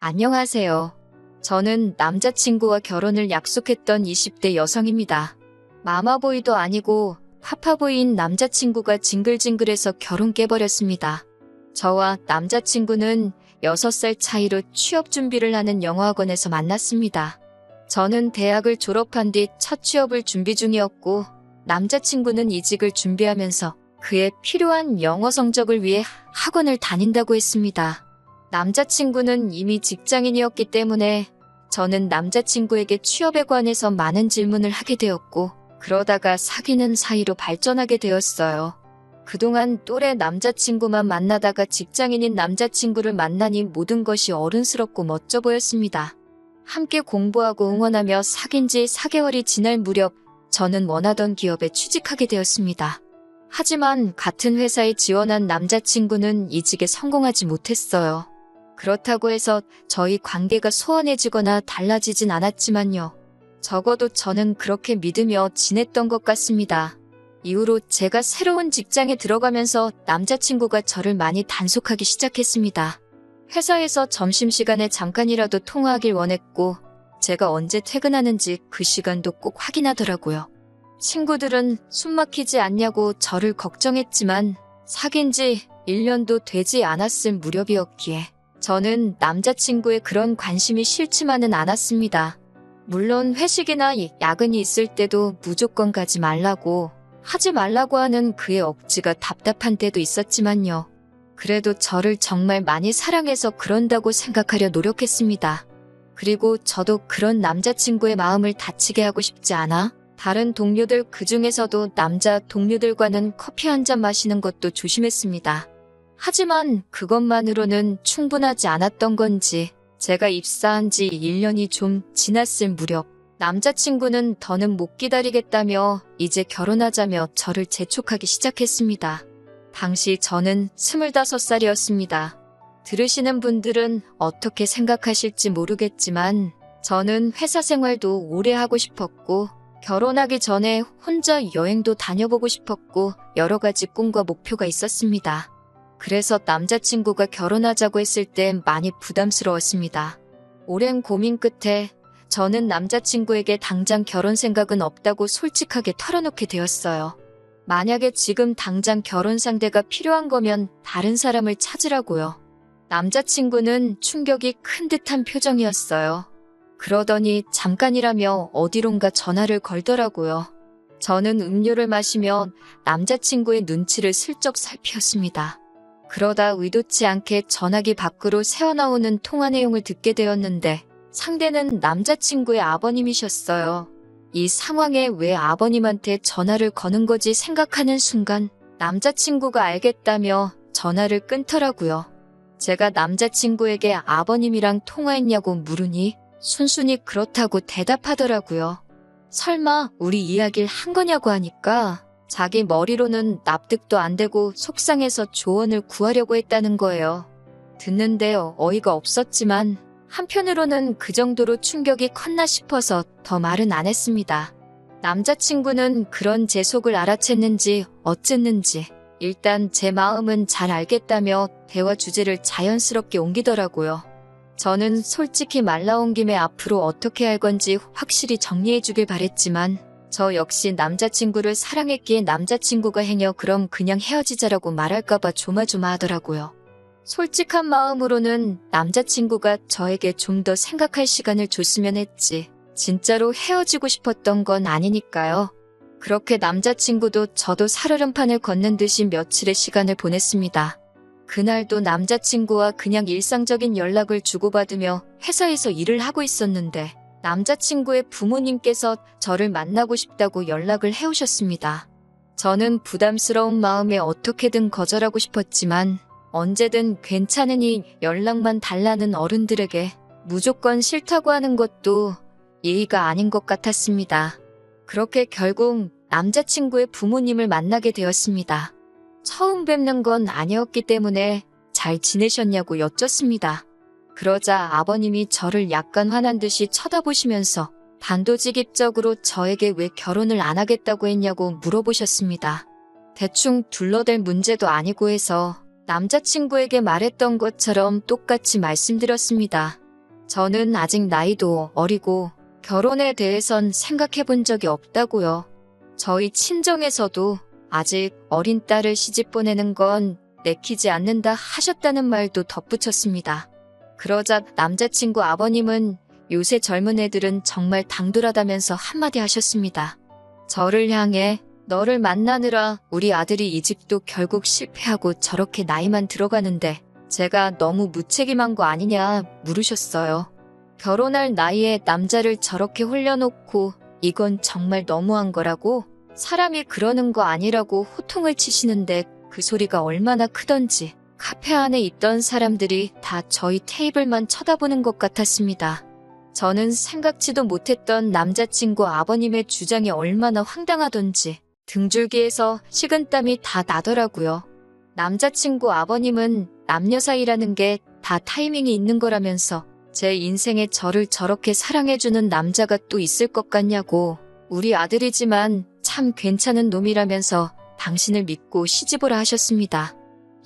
안녕하세요. 저는 남자친구와 결혼을 약속했던 20대 여성입니다. 마마보이도 아니고 파파보이인 남자친구가 징글징글해서 결혼 깨버렸습니다. 저와 남자친구는 6살 차이로 취업 준비를 하는 영어학원에서 만났습니다. 저는 대학을 졸업한 뒤 첫 취업을 준비 중이었고 남자친구는 이직을 준비하면서 그의 필요한 영어 성적을 위해 학원을 다닌다고 했습니다. 남자친구는 이미 직장인이었기 때문에 저는 남자친구에게 취업에 관해서 많은 질문을 하게 되었고 그러다가 사귀는 사이로 발전하게 되었어요. 그동안 또래 남자친구만 만나다가 직장인인 남자친구를 만나니 모든 것이 어른스럽고 멋져 보였습니다. 함께 공부하고 응원하며 사귄 지 4개월이 지날 무렵 저는 원하던 기업에 취직하게 되었습니다. 하지만 같은 회사에 지원한 남자친구는 이직에 성공하지 못했어요. 그렇다고 해서 저희 관계가 소원해지거나 달라지진 않았지만요. 적어도 저는 그렇게 믿으며 지냈던 것 같습니다. 이후로 제가 새로운 직장에 들어가면서 남자친구가 저를 많이 단속하기 시작했습니다. 회사에서 점심시간에 잠깐이라도 통화하길 원했고, 제가 언제 퇴근하는지 그 시간도 꼭 확인하더라고요. 친구들은 숨 막히지 않냐고 저를 걱정했지만, 사귄 지 1년도 되지 않았을 무렵이었기에, 저는 남자친구의 그런 관심이 싫지만은 않았습니다. 물론 회식이나 야근이 있을 때도 무조건 가지 말라고 하지 말라고 하는 그의 억지가 답답한 때도 있었지만요. 그래도 저를 정말 많이 사랑해서 그런다고 생각하려 노력했습니다. 그리고 저도 그런 남자친구의 마음을 다치게 하고 싶지 않아 다른 동료들 그 중에서도 남자 동료들과는 커피 한 잔 마시는 것도 조심했습니다. 하지만 그것만으로는 충분하지 않았던 건지 제가 입사한 지 1년이 좀 지났을 무렵 남자친구는 더는 못 기다리겠다며 이제 결혼하자며 저를 재촉하기 시작했습니다. 당시 저는 25살이었습니다. 들으시는 분들은 어떻게 생각하실지 모르겠지만 저는 회사 생활도 오래 하고 싶었고 결혼하기 전에 혼자 여행도 다녀보고 싶었고 여러 가지 꿈과 목표가 있었습니다. 그래서 남자친구가 결혼하자고 했을 때 많이 부담스러웠습니다. 오랜 고민 끝에 저는 남자친구에게 당장 결혼 생각은 없다고 솔직하게 털어놓게 되었어요. 만약에 지금 당장 결혼 상대가 필요한 거면 다른 사람을 찾으라고요. 남자친구는 충격이 큰 듯한 표정이었어요. 그러더니 잠깐이라며 어디론가 전화를 걸더라고요. 저는 음료를 마시며 남자친구의 눈치를 슬쩍 살피었습니다. 그러다 의도치 않게 전화기 밖으로 새어나오는 통화 내용을 듣게 되었는데 상대는 남자친구의 아버님이셨어요. 이 상황에 왜 아버님한테 전화를 거는 거지 생각하는 순간 남자친구가 알겠다며 전화를 끊더라고요. 제가 남자친구에게 아버님이랑 통화했냐고 물으니 순순히 그렇다고 대답하더라고요. 설마 우리 이야기를 한 거냐고 하니까 자기 머리로는 납득도 안 되고 속상해서 조언을 구하려고 했다는 거예요. 듣는데 어이가 없었지만 한편으로는 그 정도로 충격이 컸나 싶어서 더 말은 안 했습니다. 남자친구는 그런 제 속을 알아챘는지 어쨌는지 일단 제 마음은 잘 알겠다며 대화 주제를 자연스럽게 옮기더라고요. 저는 솔직히 말 나온 김에 앞으로 어떻게 할 건지 확실히 정리해 주길 바랬지만 저 역시 남자친구를 사랑했기에 남자친구가 행여 그럼 그냥 헤어지자라고 말할까봐 조마조마하더라고요. 솔직한 마음으로는 남자친구가 저에게 좀 더 생각할 시간을 줬으면 했지. 진짜로 헤어지고 싶었던 건 아니니까요. 그렇게 남자친구도 저도 살얼음판을 걷는 듯이 며칠의 시간을 보냈습니다. 그날도 남자친구와 그냥 일상적인 연락을 주고받으며 회사에서 일을 하고 있었는데 남자친구의 부모님께서 저를 만나고 싶다고 연락을 해오셨습니다. 저는 부담스러운 마음에 어떻게든 거절하고 싶었지만 언제든 괜찮으니 연락만 달라는 어른들에게 무조건 싫다고 하는 것도 예의가 아닌 것 같았습니다. 그렇게 결국 남자친구의 부모님을 만나게 되었습니다. 처음 뵙는 건 아니었기 때문에 잘 지내셨냐고 여쭙습니다. 그러자 아버님이 저를 약간 화난 듯이 쳐다보시면서 단도직입적으로 저에게 왜 결혼을 안 하겠다고 했냐고 물어보셨습니다. 대충 둘러댈 문제도 아니고 해서 남자친구에게 말했던 것처럼 똑같이 말씀드렸습니다. 저는 아직 나이도 어리고 결혼에 대해선 생각해 본 적이 없다고요. 저희 친정에서도 아직 어린 딸을 시집 보내는 건 내키지 않는다 하셨다는 말도 덧붙였습니다. 그러자 남자친구 아버님은 요새 젊은 애들은 정말 당돌하다면서 한마디 하셨습니다. 저를 향해 너를 만나느라 우리 아들이 이 집도 결국 실패하고 저렇게 나이만 들어가는데 제가 너무 무책임한 거 아니냐 물으셨어요. 결혼할 나이에 남자를 저렇게 홀려놓고 이건 정말 너무한 거라고 사람이 그러는 거 아니라고 호통을 치시는데 그 소리가 얼마나 크던지 카페 안에 있던 사람들이 다 저희 테이블만 쳐다보는 것 같았습니다. 저는 생각지도 못했던 남자친구 아버님의 주장이 얼마나 황당하던지 등줄기에서 식은땀이 다 나더라고요. 남자친구 아버님은 남녀 사이라는 게 다 타이밍이 있는 거라면서 제 인생에 저를 저렇게 사랑해주는 남자가 또 있을 것 같냐고 우리 아들이지만 참 괜찮은 놈이라면서 당신을 믿고 시집오라 하셨습니다.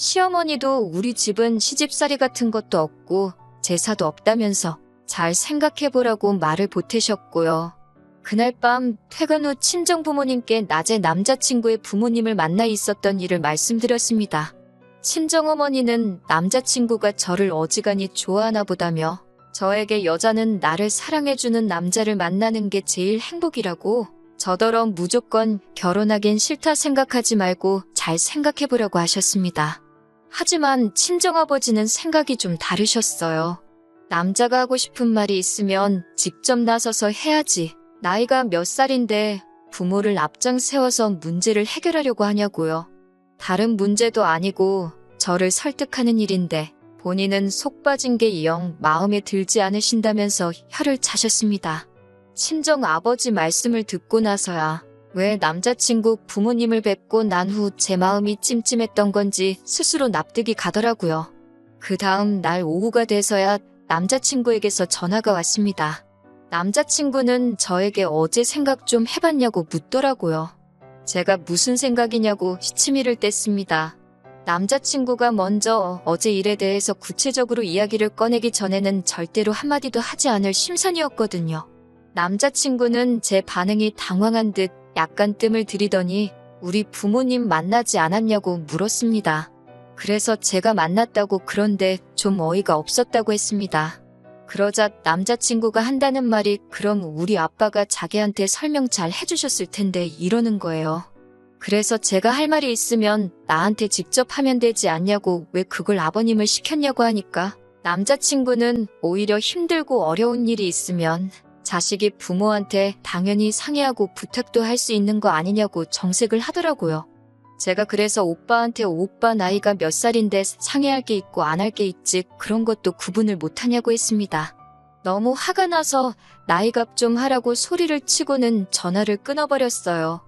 시어머니도 우리 집은 시집살이 같은 것도 없고 제사도 없다면서 잘 생각해보라고 말을 보태셨고요. 그날 밤 퇴근 후 친정 부모님께 낮에 남자친구의 부모님을 만나 있었던 일을 말씀드렸습니다. 친정 어머니는 남자친구가 저를 어지간히 좋아하나 보다며 저에게 여자는 나를 사랑해주는 남자를 만나는 게 제일 행복이라고 저더러 무조건 결혼하긴 싫다 생각하지 말고 잘 생각해보려고 하셨습니다. 하지만 친정아버지는 생각이 좀 다르셨어요. 남자가 하고 싶은 말이 있으면 직접 나서서 해야지. 나이가 몇 살인데 부모를 앞장 세워서 문제를 해결하려고 하냐고요. 다른 문제도 아니고 저를 설득하는 일인데 본인은 속 빠진 게 영 마음에 들지 않으신다면서 혀를 차셨습니다. 친정 아버지 말씀을 듣고 나서야 왜 남자친구 부모님을 뵙고 난 후 제 마음이 찜찜했던 건지 스스로 납득이 가더라고요. 그 다음 날 오후가 돼서야 남자친구에게서 전화가 왔습니다. 남자친구는 저에게 어제 생각 좀 해봤냐고 묻더라고요. 제가 무슨 생각이냐고 시치미를 뗐습니다. 남자친구가 먼저 어제 일에 대해서 구체적으로 이야기를 꺼내기 전에는 절대로 한마디도 하지 않을 심산이었거든요. 남자친구는 제 반응이 당황한 듯 약간 뜸을 들이더니 우리 부모님 만나지 않았냐고 물었습니다. 그래서 제가 만났다고 그런데 좀 어이가 없었다고 했습니다. 그러자 남자친구가 한다는 말이 그럼 우리 아빠가 자기한테 설명 잘 해주셨을 텐데 이러는 거예요. 그래서 제가 할 말이 있으면 나한테 직접 하면 되지 않냐고 왜 그걸 아버님을 시켰냐고 하니까 남자친구는 오히려 힘들고 어려운 일이 있으면 자식이 부모한테 당연히 상의하고 부탁도 할 수 있는 거 아니냐고 정색을 하더라고요. 제가 그래서 오빠한테 오빠 나이가 몇 살인데 상의할 게 있고 안 할 게 있지 그런 것도 구분을 못하냐고 했습니다. 너무 화가 나서 나이값 좀 하라고 소리를 치고는 전화를 끊어버렸어요.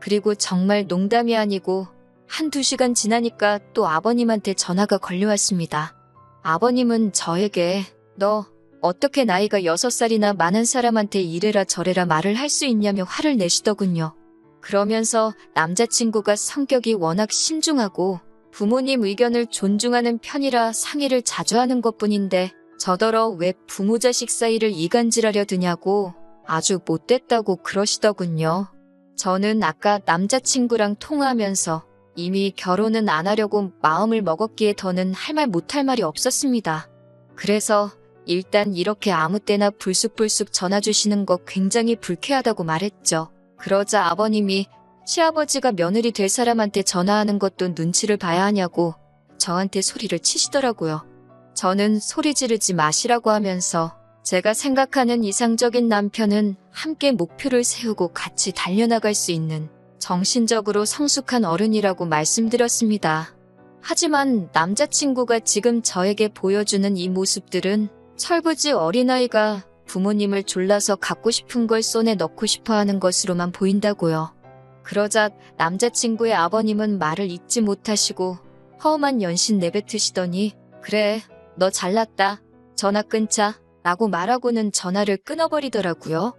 그리고 정말 농담이 아니고 한두 시간 지나니까 또 아버님한테 전화가 걸려왔습니다. 아버님은 저에게 너 어떻게 나이가 6살이나 많은 사람한테 이래라 저래라 말을 할 수 있냐며 화를 내시더군요. 그러면서 남자친구가 성격이 워낙 신중하고 부모님 의견을 존중하는 편이라 상의를 자주 하는 것 뿐인데 저더러 왜 부모 자식 사이를 이간질하려 드냐고 아주 못됐다고 그러시더군요. 저는 아까 남자친구랑 통화하면서 이미 결혼은 안 하려고 마음을 먹었기에 더는 할 말 못할 말이 없었습니다. 그래서 일단 이렇게 아무 때나 불쑥불쑥 전화 주시는 거 굉장히 불쾌하다고 말했죠. 그러자 아버님이 시아버지가 며느리 될 사람한테 전화하는 것도 눈치를 봐야 하냐고 저한테 소리를 치시더라고요. 저는 소리 지르지 마시라고 하면서 제가 생각하는 이상적인 남편은 함께 목표를 세우고 같이 달려나갈 수 있는 정신적으로 성숙한 어른이라고 말씀드렸습니다. 하지만 남자친구가 지금 저에게 보여주는 이 모습들은 철부지 어린아이가 부모님을 졸라서 갖고 싶은 걸 손에 넣고 싶어 하는 것으로만 보인다고요. 그러자 남자친구의 아버님은 말을 잊지 못하시고 허음한 연신 내뱉으시더니 그래 너 잘났다 전화 끊자 라고 말하고는 전화를 끊어버리더라고요.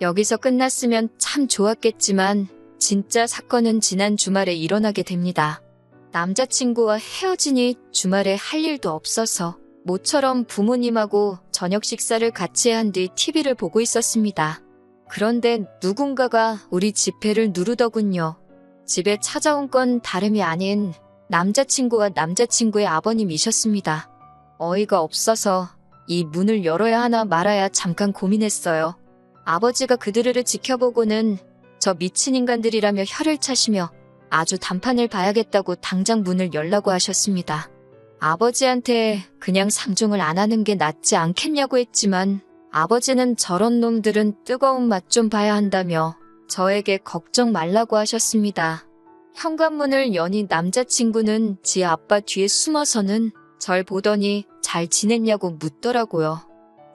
여기서 끝났으면 참 좋았겠지만 진짜 사건은 지난 주말에 일어나게 됩니다. 남자친구와 헤어지니 주말에 할 일도 없어서 모처럼 부모님하고 저녁 식사를 같이 한 뒤 TV를 보고 있었습니다. 그런데 누군가가 우리 지폐를 누르더군요. 집에 찾아온 건 다름이 아닌 남자친구와 남자친구의 아버님이셨습니다. 어이가 없어서 이 문을 열어야 하나 말아야 잠깐 고민했어요. 아버지가 그들을 지켜보고는 저 미친 인간들이라며 혀를 차시며 아주 단판을 봐야겠다고 당장 문을 열라고 하셨습니다. 아버지한테 그냥 상종을 안 하는 게 낫지 않겠냐고 했지만 아버지는 저런 놈들은 뜨거운 맛 좀 봐야 한다며 저에게 걱정 말라고 하셨습니다. 현관문을 여니 남자친구는 지 아빠 뒤에 숨어서는 절 보더니 잘 지냈냐고 묻더라고요.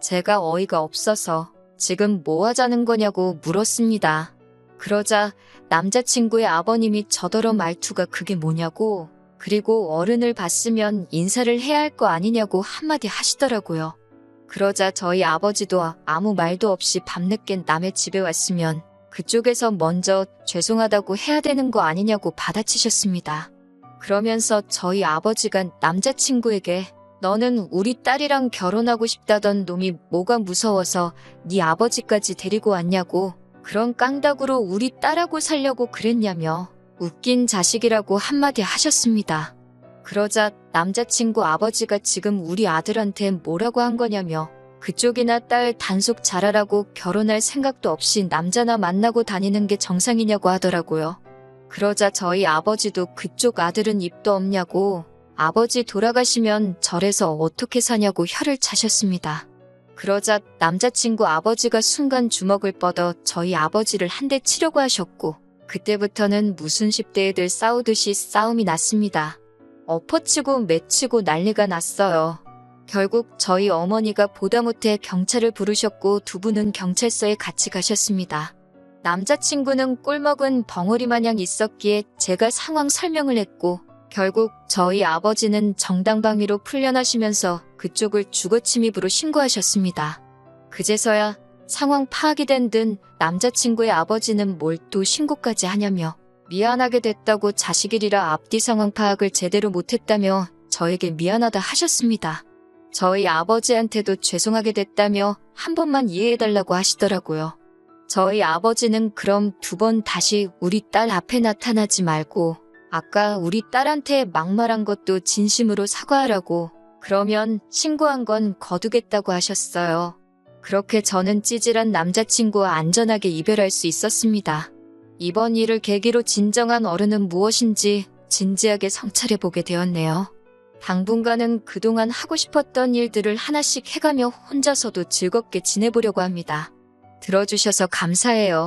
제가 어이가 없어서 지금 뭐 하자는 거냐고 물었습니다. 그러자 남자친구의 아버님이 저더러 말투가 그게 뭐냐고 그리고 어른을 봤으면 인사를 해야 할 거 아니냐고 한마디 하시더라고요. 그러자 저희 아버지도 아무 말도 없이 밤늦게 남의 집에 왔으면 그쪽에서 먼저 죄송하다고 해야 되는 거 아니냐고 받아치셨습니다. 그러면서 저희 아버지가 남자친구에게 너는 우리 딸이랑 결혼하고 싶다던 놈이 뭐가 무서워서 네 아버지까지 데리고 왔냐고 그런 깡닭으로 우리 딸하고 살려고 그랬냐며 웃긴 자식이라고 한마디 하셨습니다. 그러자 남자친구 아버지가 지금 우리 아들한테 뭐라고 한 거냐며 그쪽이나 딸 단속 잘하라고 결혼할 생각도 없이 남자나 만나고 다니는 게 정상이냐고 하더라고요. 그러자 저희 아버지도 그쪽 아들은 입도 없냐고 아버지 돌아가시면 절에서 어떻게 사냐고 혀를 차셨습니다. 그러자 남자친구 아버지가 순간 주먹을 뻗어 저희 아버지를 한 대 치려고 하셨고 그때부터는 무슨 10대 애들 싸우듯이 싸움이 났습니다. 엎어치고 매치고 난리가 났어요. 결국 저희 어머니가 보다 못해 경찰을 부르셨고 두 분은 경찰서에 같이 가셨습니다. 남자친구는 꿀먹은 벙어리 마냥 있었기에 제가 상황 설명을 했고 결국 저희 아버지는 정당방위로 풀려나시면서 그쪽을 주거침입으로 신고하셨습니다. 그제서야 상황 파악이 된 듯 남자친구의 아버지는 뭘 또 신고까지 하냐며 미안하게 됐다고 자식이리라 앞뒤 상황 파악을 제대로 못했다며 저에게 미안하다 하셨습니다. 저희 아버지한테도 죄송하게 됐다며 한 번만 이해해달라고 하시더라고요. 저희 아버지는 그럼 두 번 다시 우리 딸 앞에 나타나지 말고 아까 우리 딸한테 막말한 것도 진심으로 사과하라고 그러면 신고한 건 거두겠다고 하셨어요. 그렇게 저는 찌질한 남자친구와 안전하게 이별할 수 있었습니다. 이번 일을 계기로 진정한 어른은 무엇인지 진지하게 성찰해보게 되었네요. 당분간은 그동안 하고 싶었던 일들을 하나씩 해가며 혼자서도 즐겁게 지내보려고 합니다. 들어주셔서 감사해요.